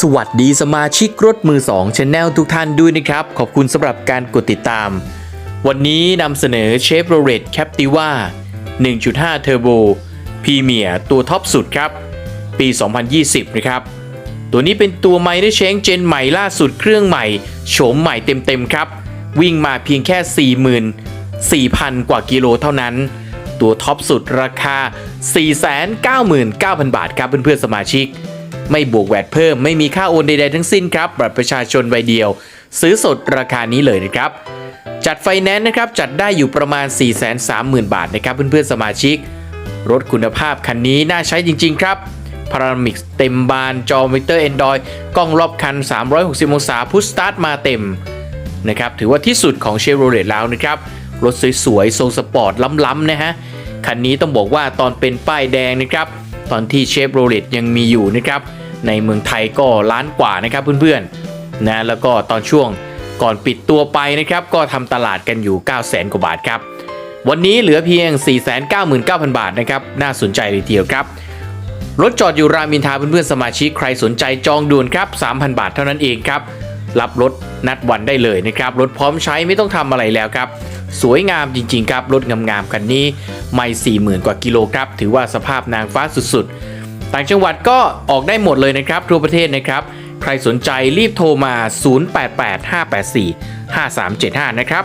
สวัสดีสมาชิกรถมือ2 Channel ทุกท่านด้วยนะครับ ขอบคุณสำหรับการกดติดตาม วันนี้นำเสนอ Chevrolet Captiva 1.5 Turbo Premier ตัวท็อปสุดครับ ปี 2020 นะครับ ตัวนี้เป็นตัวไมเนอร์เชงเจนใหม่ล่าสุดเครื่องใหม่โฉมใหม่เต็มๆครับ วิ่งมาเพียงแค่ 44,000 กว่ากิโลเท่านั้น ตัวท็อปสุดราคา 499,000 บาทครับเพื่อนๆสมาชิก ไม่บวกแวดเพิ่ม ไม่มีค่าโอนใดๆทั้งสิ้นครับบัตรประชาชนใบเดียว ซื้อสดราคานี้เลยนะครับ จัดไฟแนนซ์นะครับจัดได้อยู่ประมาณ 430,000 บาทนะครับเพื่อนๆสมาชิก รถคุณภาพคันนี้น่าใช้จริง ๆ ครับพารามิกเต็มบานจอมิเตอร์แอนดรอยกล้องรอบคัน 360 องศาพุชสตาร์ทมาเต็มนะครับถือว่าที่สุดของเชฟโรเลตแล้วนะครับ รถสวยๆ ทรงสปอร์ตล้ำๆนะฮะ คันนี้ต้องบอกว่าตอนเป็นป้ายแดงนะครับ ตอนที่เชฟโรเลตยังมีอยู่นะครับในเมืองไทยก็ล้านกว่านะครับเพื่อนๆนะแล้วก็ตอนช่วงก่อนปิดตัวไปนะครับก็ทำตลาดกันอยู่ 9 0 0 0 0 0กว่าบาทครับวันนี้เหลือเพียง 499,000 บาทนะครับน่าสนใจเลยทีเดียวครับ รถจอดอยู่รามินทาเพื่อนๆสมาชิกใครสนใจจองด่วนครับ 3,000 บาทเท่านั้นเองครับรับรถนัดวันได้เลยนะครับรถพร้อมใช้ไม่ต้องทำอะไรแล้วครับ สวยงามจริง ๆ ครับ รถงามๆคันนี้ไม่ 40,000 กว่ากิโลครับ ถือว่าสภาพนางฟ้าสุดๆ ต่างจังหวัดก็ออกได้หมดเลยนะครับ ทั่วประเทศนะครับ ใครสนใจรีบโทรมา 0885845375 นะครับ